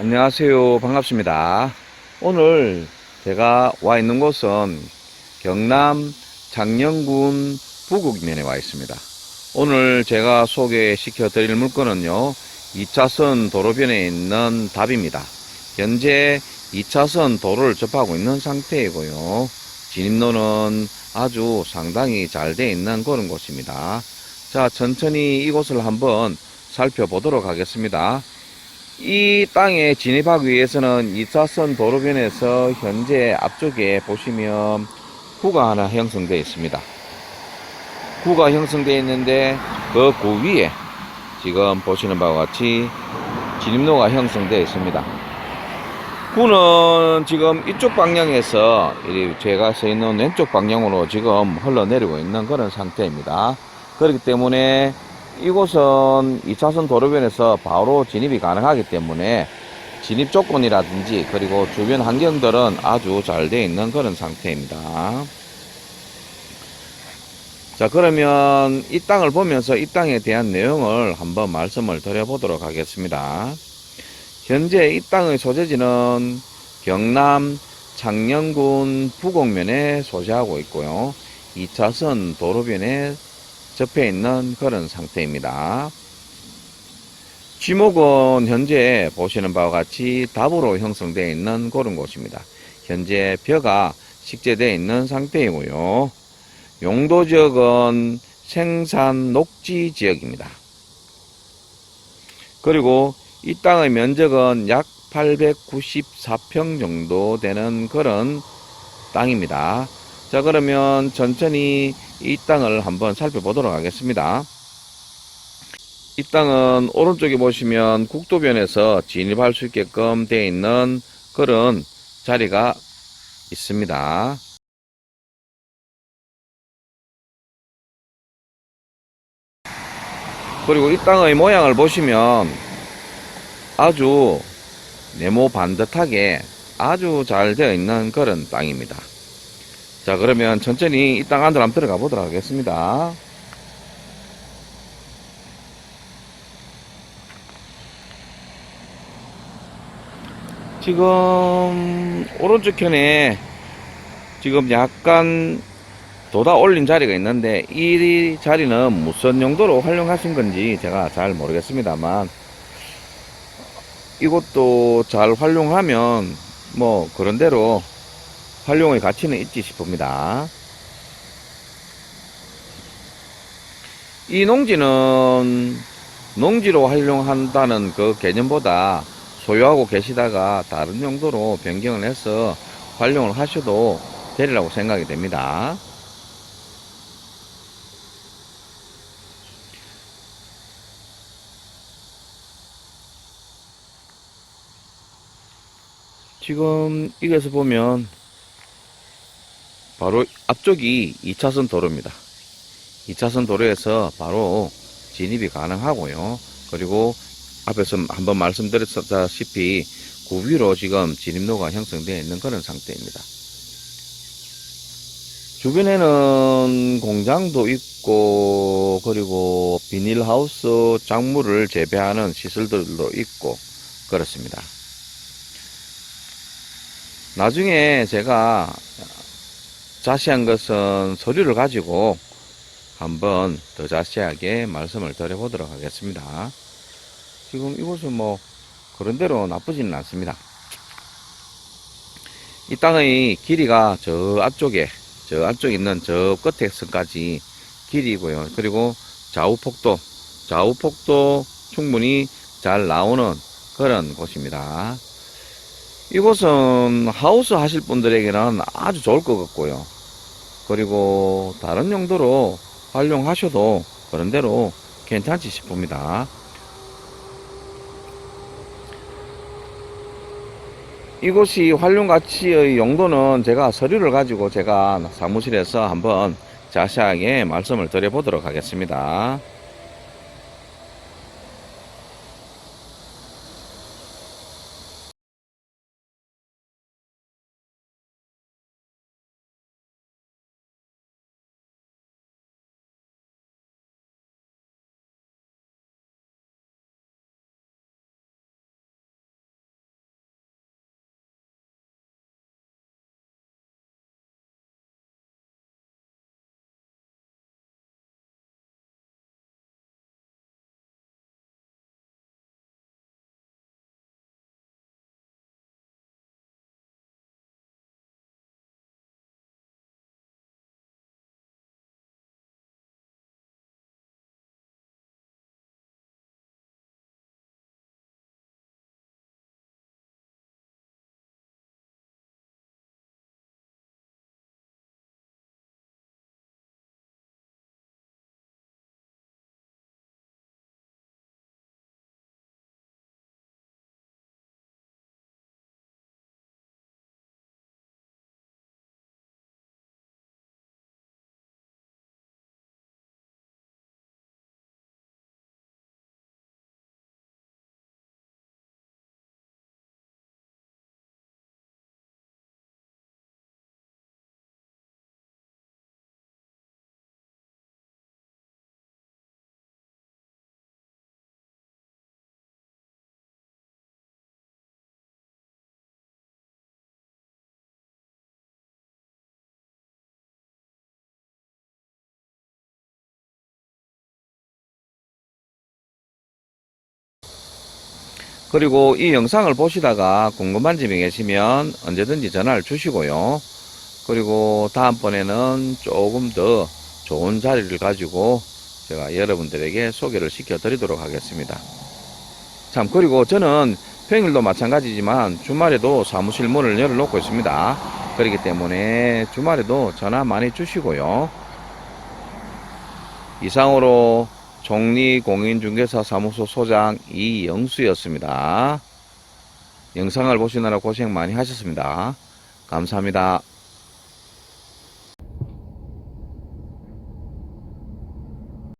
안녕하세요. 반갑습니다. 오늘 제가 와 있는 곳은 경남 장영군 부곡면에 와 있습니다. 오늘 제가 소개시켜 드릴 물건은요, 2차선 도로변에 있는 답입니다. 현재 2차선 도로를 접하고 있는 상태이고요. 진입로는 아주 상당히 잘 되어 있는 그런 곳입니다. 자, 천천히 이곳을 한번 살펴보도록 하겠습니다. 이 땅에 진입하기 위해서는 2차선 도로변에서 현재 앞쪽에 보시면 구가 하나 형성되어 있습니다. 구가 형성되어 있는데 그 구 위에 지금 보시는 바와 같이 진입로가 형성되어 있습니다. 구는 지금 이쪽 방향에서 이 제가 서 있는 왼쪽 방향으로 지금 흘러내리고 있는 그런 상태입니다. 그렇기 때문에 이곳은 2차선 도로변에서 바로 진입이 가능하기 때문에 진입 조건이라든지 그리고 주변 환경들은 아주 잘 되어 있는 그런 상태입니다. 자, 그러면 이 땅을 보면서 이 땅에 대한 내용을 한번 말씀을 드려보도록 하겠습니다. 현재 이 땅의 소재지는 경남 창녕군 부곡면에 소재하고 있고요. 2차선 도로변에 접해 있는 그런 상태입니다. 지목은 현재 보시는 바와 같이 답으로 형성되어 있는 그런 곳입니다. 현재 벼가 식재되어 있는 상태이고요. 용도 지역은 생산 녹지 지역입니다. 그리고 이 땅의 면적은 약 894평 정도 되는 그런 땅입니다. 자, 그러면 천천히 이 땅을 한번 살펴보도록 하겠습니다. 이 땅은 오른쪽에 보시면 국도변에서 진입할 수 있게끔 되어 있는 그런 자리가 있습니다. 그리고 이 땅의 모양을 보시면 아주 네모 반듯하게 아주 잘 되어 있는 그런 땅입니다. 자, 그러면 천천히 이 땅 안으로 한번 들어가 보도록 하겠습니다. 지금 오른쪽 편에 지금 약간 돋아 올린 자리가 있는데 이 자리는 무슨 용도로 활용하신 건지 제가 잘 모르겠습니다만 이것도 잘 활용하면 뭐 그런대로 활용의 가치는 있지 싶습니다. 이 농지는 농지로 활용한다는 그 개념보다 소유하고 계시다가 다른 용도로 변경을 해서 활용을 하셔도 되리라고 생각이 됩니다. 지금 이것을 보면 바로 앞쪽이 2차선 도로입니다. 2차선 도로에서 바로 진입이 가능하고요. 그리고 앞에서 한번 말씀드렸다시피 그 위로 지금 진입로가 형성되어 있는 그런 상태입니다. 주변에는 공장도 있고 그리고 비닐하우스 작물을 재배하는 시설들도 있고 그렇습니다. 나중에 제가 자세한 것은 서류를 가지고 한번 더 자세하게 말씀을 드려보도록 하겠습니다. 지금 이곳은 뭐 그런대로 나쁘지는 않습니다. 이 땅의 길이가 저 앞쪽에 저 앞쪽에 있는 저 끝에서까지 길이고요. 그리고 좌우 폭도 좌우 폭도 충분히 잘 나오는 그런 곳입니다. 이곳은 하우스 하실 분들에게는 아주 좋을 것 같고요. 그리고 다른 용도로 활용하셔도 그런대로 괜찮지 싶습니다. 이곳이 활용 가치의 용도는 제가 서류를 가지고 제가 사무실에서 한번 자세하게 말씀을 드려보도록 하겠습니다. 그리고 이 영상을 보시다가 궁금한 점이 계시면 언제든지 전화를 주시고요. 그리고 다음번에는 조금 더 좋은 자리를 가지고 제가 여러분들에게 소개를 시켜 드리도록 하겠습니다. 참, 그리고 저는 평일도 마찬가지지만 주말에도 사무실 문을 열어 놓고 있습니다. 그렇기 때문에 주말에도 전화 많이 주시고요. 이상으로 종리공인중개사 사무소 소장 이영수였습니다. 영상을 보시느라 고생 많이 하셨습니다. 감사합니다.